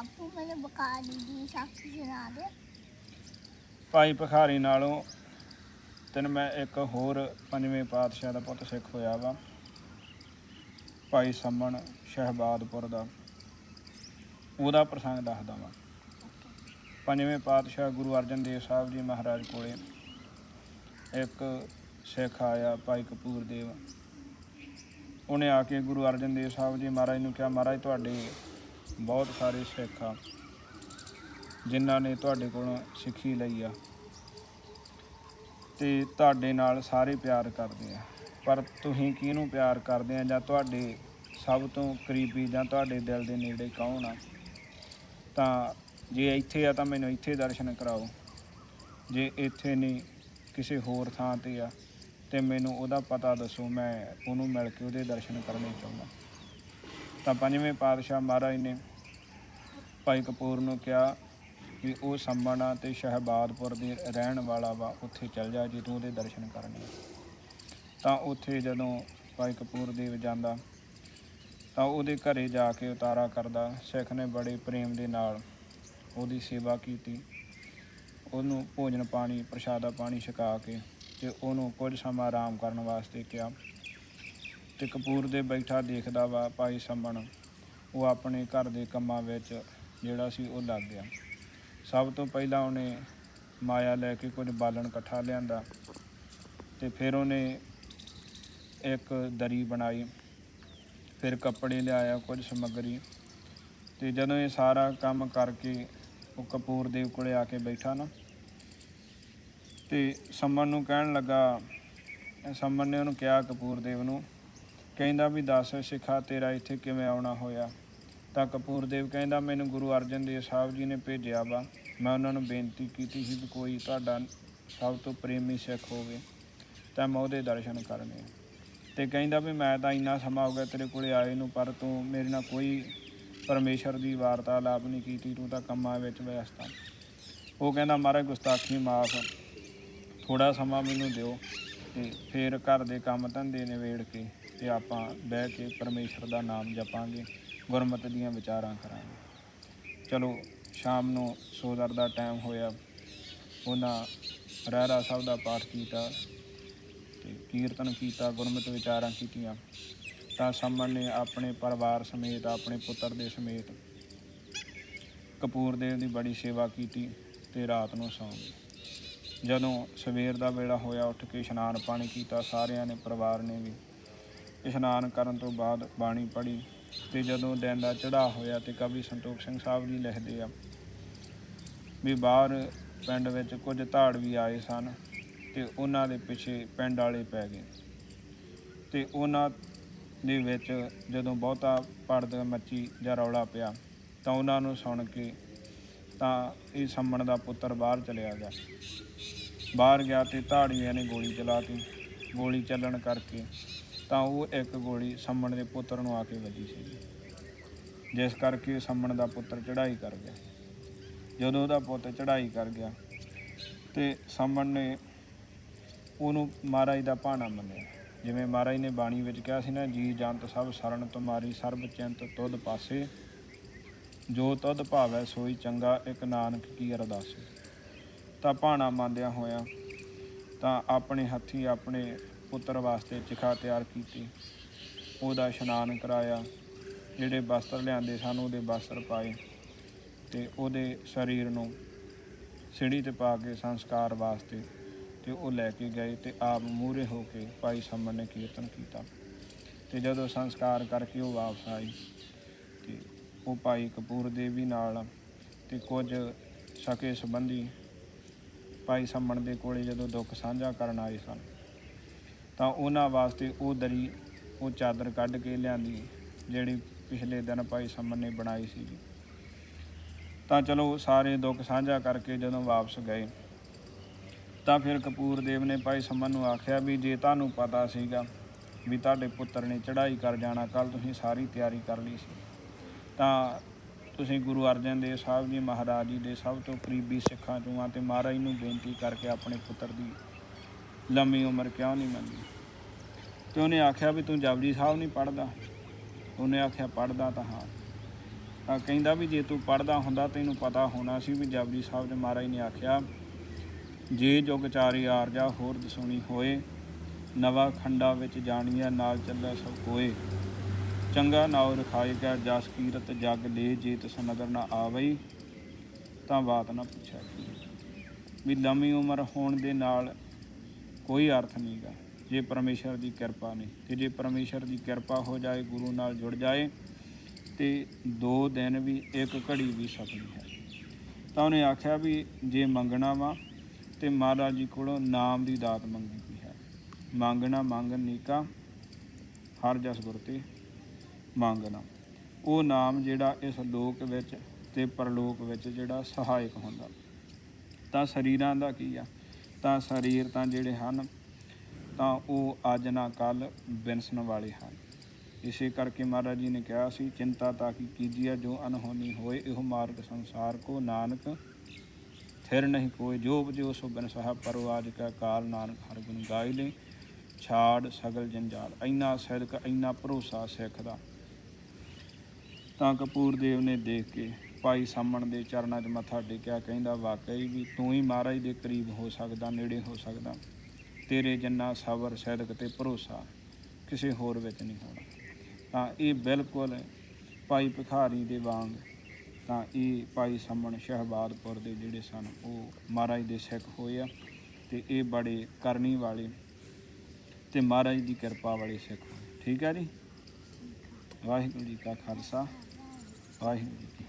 ਬਾਪੂ ਮੈਨੂੰ ਬੁਖਾਰੀ ਦੀ ਸਾਖੀ ਸੁਣਾ ਦੇ। ਭਾਈ ਭਖਾਰੀ ਨਾਲੋਂ ਤੈਨੂੰ ਮੈਂ ਇੱਕ ਹੋਰ ਪੰਜਵੇਂ ਪਾਤਸ਼ਾਹ ਦਾ ਪੁੱਤ ਸਿੱਖ ਹੋਇਆ ਵਾ, ਭਾਈ ਸੰਮਣ ਸ਼ਹਿਬਾਦਪੁਰ ਦਾ। ਉਹਦਾ ਪ੍ਰਸੰਗ ਦੱਸਦਾ ਵਾਂ। ਪੰਜਵੇਂ ਪਾਤਸ਼ਾਹ ਗੁਰੂ ਅਰਜਨ ਦੇਵ ਸਾਹਿਬ ਜੀ ਮਹਾਰਾਜ ਕੋਲੇ ਇੱਕ ਸਿੱਖ ਆਇਆ ਭਾਈ ਕਪੂਰ ਦੇਵ ਉਹਨੇ ਆ ਕੇ ਗੁਰੂ ਅਰਜਨ ਦੇਵ ਸਾਹਿਬ ਜੀ ਮਹਾਰਾਜ ਨੂੰ ਕਿਹਾ, ਮਹਾਰਾਜ, ਤੁਹਾਡੇ ਬਹੁਤ ਸਾਰੇ ਸਿੱਖ ਆ ਜਿਨ੍ਹਾਂ ਨੇ ਤੁਹਾਡੇ ਕੋਲੋਂ ਸਿੱਖੀ ਲਈ ਆ ਤੇ ਤੁਹਾਡੇ ਨਾਲ ਸਾਰੇ ਪਿਆਰ ਕਰਦੇ ਆ। ਪਰ ਤੁਸੀਂ ਕਿਹਨੂੰ ਪਿਆਰ ਕਰਦੇ ਆ ਜਾਂ ਤੁਹਾਡੇ ਸਭ ਤੋਂ ਕਰੀਬੀ ਜਾਂ ਤੁਹਾਡੇ ਦਿਲ ਦੇ ਨੇੜੇ ਕੌਣ ਆ? ਤਾਂ ਜੇ ਇੱਥੇ ਆ ਤਾਂ ਮੈਨੂੰ ਇੱਥੇ ਦਰਸ਼ਨ ਕਰਾਓ। ਜੇ ਇੱਥੇ ਨਹੀਂ, ਕਿਸੇ ਹੋਰ ਥਾਂ ਤੇ ਆ, ਤੇ ਮੈਨੂੰ ਉਹਦਾ ਪਤਾ ਦੱਸੋ, ਮੈਂ ਉਹਨੂੰ ਮਿਲ ਕੇ ਉਹਦੇ ਦਰਸ਼ਨ ਕਰਨੇ ਚਾਹੁੰਦਾ। ਤਾਂ ਪੰਜਵੇਂ ਪਾਤਸ਼ਾਹ ਮਹਾਰਾਜ ਨੇ ਭਾਈ ਕਪੂਰ ਨੂੰ ਕਿਹਾ ਵੀ ਉਹ ਸੰਮਣਾ ਤੇ ਸ਼ਹਿਬਾਦਪੁਰ ਦੇ ਰਹਿਣ ਵਾਲਾ ਵਾ, ਉੱਥੇ ਚੱਲ ਜਾ ਜੇ ਤੂੰ ਉਹਦੇ ਦਰਸ਼ਨ ਕਰਨੇ। ਤਾਂ ਉੱਥੇ ਜਦੋਂ ਭਾਈ ਕਪੂਰ ਦੇਵ ਜਾਂਦਾ, ਤਾਂ ਉਹਦੇ ਘਰੇ ਜਾ ਕੇ ਉਤਾਰਾ ਕਰਦਾ। ਸਿੱਖ ਨੇ ਬੜੇ ਪ੍ਰੇਮ ਦੇ ਨਾਲ ਉਹਦੀ ਸੇਵਾ ਕੀਤੀ। ਉਹਨੂੰ ਭੋਜਨ ਪਾਣੀ, ਪ੍ਰਸ਼ਾਦਾ ਪਾਣੀ ਛਕਾ ਕੇ ਤੇ ਉਹਨੂੰ ਕੁਝ ਸਮਾਂ ਆਰਾਮ ਕਰਨ ਵਾਸਤੇ ਕਿਹਾ। ਤੇ ਕਪੂਰ ਦੇ ਬੈਠਾ ਦੇਖਦਾ ਵਾ, ਭਾਈ ਸੰਮਣ ਉਹ ਆਪਣੇ ਘਰ ਦੇ ਕੰਮਾਂ ਵਿੱਚ ਜਿਹੜਾ ਸੀ ਉਹ ਲੱਗ ਗਿਆ। ਸਭ ਤੋਂ ਪਹਿਲਾਂ ਉਹਨੇ ਮਾਇਆ ਲੈ ਕੇ ਕੁਝ ਬਾਲਣ ਇਕੱਠਾ ਲਿਆਂਦਾ ਤੇ ਫਿਰ ਉਹਨੇ ਇੱਕ ਦਰੀ ਬਣਾਈ, ਫਿਰ ਕੱਪੜੇ ਲਿਆਇਆ, ਕੁਝ ਸਮੱਗਰੀ ਤੇ ਜਦੋਂ ਇਹ ਸਾਰਾ ਕੰਮ ਕਰਕੇ ਉਹ ਕਪੂਰ ਦੇਵ ਕੋਲੇ ਆ ਕੇ ਬੈਠਾ ਨਾ ਤੇ ਸੰਮਨ ਨੂੰ ਕਹਿਣ ਲੱਗਾ, ਸੰਮਨ ਨੇ ਉਹਨੂੰ ਕਿਹਾ ਕਪੂਰ ਦੇਵ ਨੂੰ, ਕਹਿੰਦਾ ਵੀ ਦੱਸ ਸਿੱਖਾ ਤੇਰਾ ਇੱਥੇ ਕਿਵੇਂ ਆਉਣਾ ਹੋਇਆ? ਤਾਂ ਕਪੂਰਦੇਵ ਕਹਿੰਦਾ, ਮੈਨੂੰ ਗੁਰੂ ਅਰਜਨ ਦੇਵ ਸਾਹਿਬ ਜੀ ਨੇ ਭੇਜਿਆ ਵਾ। ਮੈਂ ਉਹਨਾਂ ਨੂੰ ਬੇਨਤੀ ਕੀਤੀ ਸੀ ਵੀ ਕੋਈ ਤੁਹਾਡਾ ਸਭ ਤੋਂ ਪ੍ਰੇਮੀ ਸਿੱਖ ਹੋਵੇ, ਤਾਂ ਮੈਂ ਉਹਦੇ ਦਰਸ਼ਨ ਕਰਨੇ ਆ। ਤੇ ਕਹਿੰਦਾ ਵੀ ਮੈਂ ਤਾਂ ਇੰਨਾ ਸਮਾਂ ਹੋ ਗਿਆ ਤੇਰੇ ਕੋਲੇ ਆਏ ਨੂੰ, ਪਰ ਤੂੰ ਮੇਰੇ ਨਾਲ ਕੋਈ ਪਰਮੇਸ਼ਰ ਦੀ ਵਾਰਤਾਲਾਪ ਨਹੀਂ ਕੀਤੀ, ਤੂੰ ਤਾਂ ਕੰਮਾਂ ਵਿੱਚ ਵਿਅਸਤ ਆ। ਉਹ ਕਹਿੰਦਾ, ਮਹਾਰਾਜ ਗੁਸਤਾਖੀ ਮਾਫ ਥੋੜਾ ਸਮਾਂ ਮੈਨੂੰ ਦਿਓ ਤੇ ਫਿਰ ਘਰ ਦੇ ਕੰਮ ਧੰਦੇ ਨਿਬੇੜ ਕੇ ਤੇ ਆਪਾਂ ਬਹਿ ਕੇ ਪਰਮੇਸ਼ਰ ਦਾ ਨਾਮ ਜਪਾਂਗੇ। ਗੁਰਮਤਿ ਦੀਆਂ ਵਿਚਾਰਾਂ ਕਰਾਂਗੇ। ਚਲੋ, ਸ਼ਾਮ ਨੂੰ ਸੋਦਰ ਦਾ ਟਾਈਮ ਹੋਇਆ। ਉਹਨਾਂ ਰਹਿਰਾ ਸਾਹਿਬ ਦਾ ਪਾਠ ਕੀਤਾ ਤੇ ਕੀਰਤਨ ਕੀਤਾ, ਗੁਰਮਤਿ ਵਿਚਾਰਾਂ ਕੀਤੀਆਂ। ਤਾਂ ਸੰਮਨ ਨੇ ਆਪਣੇ ਪਰਿਵਾਰ ਸਮੇਤ, ਆਪਣੇ ਪੁੱਤਰ ਦੇ ਸਮੇਤ ਕਪੂਰ ਦੇਵ ਦੀ ਬੜੀ ਸੇਵਾ ਕੀਤੀ ਤੇ ਰਾਤ ਨੂੰ ਸੌਂ ਗਏ। ਜਦੋਂ ਸਵੇਰ ਦਾ ਵੇਲਾ ਹੋਇਆ, ਉੱਠ ਕੇ ਇਸ਼ਨਾਨ ਪਾਣੀ ਕੀਤਾ, ਸਾਰਿਆਂ ਨੇ, ਪਰਿਵਾਰ ਨੇ ਵੀ ਇਸ਼ਨਾਨ ਕਰਨ ਤੋਂ ਬਾਅਦ ਬਾਣੀ ਪੜ੍ਹੀ। ਤੇ ਜਦੋਂ ਦਿਨ ਦਾ ਚੜਾ ਹੋਇਆ ਤੇ ਕਵੀ ਸੰਤੋਖ ਸਿੰਘ ਸਾਹਿਬ ਜੀ ਲਿਖਦੇ ਆ ਵੀ ਬਾਹਰ ਪਿੰਡ ਵਿੱਚ ਕੁਝ ਧਾੜ ਵੀ ਆਏ ਸਨ ਤੇ ਉਹਨਾਂ ਦੇ ਪਿੱਛੇ ਪਿੰਡ ਵਾਲੇ ਪੈ ਗਏ। ਤੇ ਉਹਨਾਂ ਦੇ ਵਿੱਚ ਜਦੋਂ ਬਹੁਤਾ ਪੜਦ ਮੱਚੀ ਜਾਂ ਰੌਲਾ ਪਿਆ ਤਾਂ ਉਹਨਾਂ ਨੂੰ ਸੁਣ ਕੇ ਤਾਂ ਇਹ ਸੰਮਣ ਦਾ ਪੁੱਤਰ ਬਾਹਰ ਚਲਿਆ ਗਿਆ। ਬਾਹਰ ਗਿਆ ਤੇ ਧਾੜੀਆਂ ਨੇ ਗੋਲੀ ਚਲਾਤੀ ਗੋਲੀ ਚੱਲਣ ਕਰਕੇ ਤਾਂ ਉਹ ਇੱਕ ਗੋਲੀ ਸੰਮਣ ਦੇ ਪੁੱਤਰ ਨੂੰ ਆ ਕੇ ਵੱਜੀ ਸੀ। ਜਿਸ ਕਰਕੇ ਸੰਮਣ ਦਾ ਪੁੱਤਰ ਚੜ੍ਹਾਈ ਕਰ ਗਿਆ। ਜਦੋਂ ਉਹਦਾ ਪੁੱਤ ਚੜ੍ਹਾਈ ਕਰ ਗਿਆ ਤੇ ਸੰਮਣ ਨੇ ਉਹਨੂੰ ਮਹਾਰਾਜ ਦਾ ਭਾਣਾ ਮੰਨਿਆ। ਜਿਵੇਂ ਮਹਾਰਾਜ ਨੇ ਬਾਣੀ ਵਿੱਚ ਕਿਹਾ ਸੀ ਨਾ, ਜੀ ਜੰਤ ਸਭ ਸਰਣ ਤੁਮਾਰੀ, ਸਰਬ ਚਿੰਤ ਤੁਧ ਪਾਸੇ। ਜੋ ਤੁਧ ਭਾਵੈ ਸੋਈ ਚੰਗਾ, ਇੱਕ ਨਾਨਕ ਕੀ ਅਰਦਾਸੇ। ਤਾਂ ਭਾਣਾ ਮੰਨਦਿਆਂ ਹੋਇਆ ਤਾਂ ਆਪਣੇ ਹੱਥੀ ਆਪਣੇ ਪੁੱਤਰ ਵਾਸਤੇ ਚਿਖਾ ਤਿਆਰ ਕੀਤੀ। ਉਹਦਾ ਇਸ਼ਨਾਨ ਕਰਾਇਆ। ਜਿਹੜੇ ਵਸਤਰ ਲਿਆਂਦੇ ਸਨ, ਉਹਦੇ ਵਸਤਰ ਪਾਏ ਤੇ ਉਹਦੇ ਸਰੀਰ ਨੂੰ ਸਿੜੀ ਤੇ ਪਾ ਕੇ ਸੰਸਕਾਰ ਵਾਸਤੇ ਤੇ ਉਹ ਲੈ ਕੇ ਗਏ ਤੇ ਆਪ ਮੂਹਰੇ ਹੋ ਕੇ ਭਾਈ ਸੰਮਨ ਨੇ ਕੀਰਤਨ ਕੀਤਾ। ਤੇ ਜਦੋਂ ਸੰਸਕਾਰ ਕਰਕੇ ਉਹ ਵਾਪਸ ਆਈ ਤੇ ਉਹ ਭਾਈ ਕਪੂਰ ਦੇਵੀ ਨਾਲ ਤੇ ਕੁਝ ਸਕੇ ਸੰਬੰਧੀ ਭਾਈ ਸੰਮਣ ਦੇ ਕੋਲੇ ਜਦੋਂ ਦੁੱਖ ਸਾਂਝਾ ਕਰਨ ਆਏ ਸਨ ਤਾਂ ਉਹਨਾਂ ਵਾਸਤੇ ਉਹ ਦਰੀ, ਉਹ ਚਾਦਰ ਕੱਢ ਕੇ ਲਿਆਂਦੀ, ਜਿਹੜੀ ਪਿਛਲੇ ਦਿਨ ਭਾਈ ਸੰਮਣ ਨੇ ਬਣਾਈ ਸੀ ਤਾਂ ਚਲੋ ਸਾਰੇ ਦੁੱਖ ਸਾਂਝਾ ਕਰਕੇ ਜਦੋਂ ਵਾਪਸ ਗਏ, ਤਾਂ ਫਿਰ ਕਪੂਰ ਦੇਵ ਨੇ ਭਾਈ ਸੰਮਨ ਨੂੰ ਆਖਿਆ ਵੀ ਜੇ ਤੁਹਾਨੂੰ ਪਤਾ ਸੀਗਾ ਵੀ ਤੁਹਾਡੇ ਪੁੱਤਰ ਨੇ ਚੜ੍ਹਾਈ ਕਰ ਜਾਣਾ ਕੱਲ ਤੁਸੀਂ ਸਾਰੀ ਤਿਆਰੀ ਕਰ ਲਈ ਸੀ। ਤਾਂ ਤੁਸੀਂ ਗੁਰੂ ਅਰਜਨ ਦੇਵ ਸਾਹਿਬ ਜੀ ਮਹਾਰਾਜ ਜੀ ਦੇ ਸਭ ਤੋਂ ਕਰੀਬੀ ਸਿੱਖਾਂ ਚੋਂ ਆ ਤੇ ਮਹਾਰਾਜ ਨੂੰ ਬੇਨਤੀ ਕਰਕੇ ਆਪਣੇ ਪੁੱਤਰ ਦੀ ਲੰਮੀ ਉਮਰ ਕਿਉਂ ਨਹੀਂ ਮੰਗੀ ਤੇ ਉਹਨੇ ਆਖਿਆ ਵੀ ਤੂੰ ਜਪਜੀ ਸਾਹਿਬ ਨਹੀਂ ਪੜਦਾ ਉਹਨੇ ਆਖਿਆ ਪੜਦਾ ਤਾਂ ਹਾਂ। ਤਾਂ ਕਹਿੰਦਾ ਵੀ ਜੇ ਤੂੰ ਪੜਦਾ ਹੁੰਦਾ ਤੈਨੂੰ ਪਤਾ ਹੋਣਾ ਸੀ ਵੀ ਜਪਜੀ ਸਾਹਿਬ ਦੇ ਮਹਾਰਾਜ ਨੇ ਆਖਿਆ, ਜੇ ਜੁਗ ਚਾਰੀ ਆਰਜਾ ਹੋਰ ਦਸੂਣੀ ਹੋਏ, ਨਵਾ ਖੰਡਾ ਵਿੱਚ ਜਾਣੀਆ ਨਾਲ ਚੱਲੇ ਸਭ ਕੋਏ। ਚੰਗਾ ਨਾਉ ਰਖਾਏ ਗਿਆ ਜਸ ਕੀਰਤ ਜਗ ਲੈ ਜੇ ਤਿਸ ਨਦਰ ਨਾ ਆਵਈ, ਤਾਂ ਬਾਤ ਨਾ ਪੁੱਛਿਆ ਕੀ। ਵੀ ਲੰਮੀ ਉਮਰ ਹੋਣ ਦੇ ਨਾਲ ਕੋਈ ਅਰਥ ਨਹੀਂਗਾ ਜੇ ਪਰਮੇਸ਼ਰ ਦੀ ਕਿਰਪਾ ਨਹੀਂ ਤੇ ਜੇ ਪਰਮੇਸ਼ਰ ਦੀ ਕਿਰਪਾ ਹੋ ਜਾਏ, ਗੁਰੂ ਨਾਲ ਜੁੜ ਜਾਏ, ਤੇ ਦੋ ਦਿਨ ਵੀ ਇੱਕ ਘੜੀ ਵੀ ਸਕਦੀ ਹੈ। ਤਾਂ ਉਹਨੇ ਆਖਿਆ ਵੀ ਜੇ ਮੰਗਣਾ ਵਾ, ਤੇ ਮਹਾਰਾਜ ਜੀ ਕੋਲੋਂ ਨਾਮ ਦੀ ਦਾਤ ਮੰਗੀ ਦੀ ਹੈ। ਮੰਗਣਾ ਮੰਗਣ ਨੀਕਾ, ਹਰ ਜਸ ਗੁਰ ਤੇ ਮੰਗਣਾ। ਉਹ ਨਾਮ ਜਿਹੜਾ ਇਸ ਲੋਕ ਵਿੱਚ ਤੇ ਪਰਲੋਕ ਵਿੱਚ ਜਿਹੜਾ ਸਹਾਇਕ ਹੁੰਦਾ। ਤਾਂ ਸਰੀਰਾਂ ਦਾ ਕੀ ਆ? ਤਾਂ ਸਰੀਰ ਤਾਂ ਜਿਹੜੇ ਹਨ, ਤਾਂ ਉਹ ਅੱਜ ਨਾ ਕੱਲ ਵਿਨਸਣ ਵਾਲੇ ਹਨ। ਇਸੇ ਕਰਕੇ ਮਹਾਰਾਜ ਜੀ ਨੇ ਕਿਹਾ ਸੀ, ਚਿੰਤਾ ਤਾਂ ਕੀ ਕੀਜੀਆ ਜੋ ਅਨਹੋਨੀ ਹੋਏ, ਇਹੋ ਮਾਰਗ ਸੰਸਾਰ ਕੋ ਨਾਨਕ ਥਿਰ ਨਹੀਂ ਕੋਈ ਜੋ ਉਪਜੋ ਸੋ ਬਿਨ ਸਹਾ ਪਰਵਾਜ ਕਾ ਕਾਲ ਨਾਨਕ ਹਰ ਗੁਣ ਗਾਇ ਲੈ। ਛਾੜ ਸਗਲ ਜੰਜਾਲ ਇੰਨਾ ਸਦਕ, ਇੰਨਾ ਭਰੋਸਾ ਸਿੱਖ ਦਾ। ਤਾਂ ਕਪੂਰ ਦੇਵ ਨੇ ਦੇਖ ਕੇ ਭਾਈ ਸਾਮਣ ਦੇ ਚਰਨਾਂ 'ਚ ਮੱਥਾ ਟੇਕਿਆ, ਕਹਿੰਦਾ, ਵਾਕਈ ਵੀ ਤੂੰ ਹੀ ਮਹਾਰਾਜ ਦੇ ਕਰੀਬ ਹੋ ਸਕਦਾ, ਨੇੜੇ ਹੋ ਸਕਦਾ। ਤੇਰੇ ਜਿੰਨਾ ਸਬਰ, ਸਦਕ ਤੇ ਭਰੋਸਾ ਕਿਸੇ ਹੋਰ ਵਿੱਚ ਨਹੀਂ ਹੋਣਾ। ਤਾਂ ਇਹ ਬਿਲਕੁਲ ਭਾਈ ਭਿਖਾਰੀ ਦੇ ਵਾਂਗ ਤਾਂ ਇਹ ਭਾਈ ਸਮਣ ਸ਼ਹਿਬਾਦਪੁਰ ਦੇ ਜਿਹੜੇ ਸਨ, ਉਹ ਮਹਾਰਾਜ ਦੇ ਸਿੱਖ ਹੋਏ ਆ ਤੇ ਇਹ ਬੜੇ ਕਰਨੀ ਵਾਲੇ ਤੇ ਮਹਾਰਾਜ ਦੀ ਕਿਰਪਾ ਵਾਲੇ ਸਿੱਖ ਠੀਕ ਹੈ ਜੀ? ਵਾਹਿਗੁਰੂ ਜੀ ਕਾ ਖਾਲਸਾ, ਵਾਹਿਗੁਰੂ ਜੀ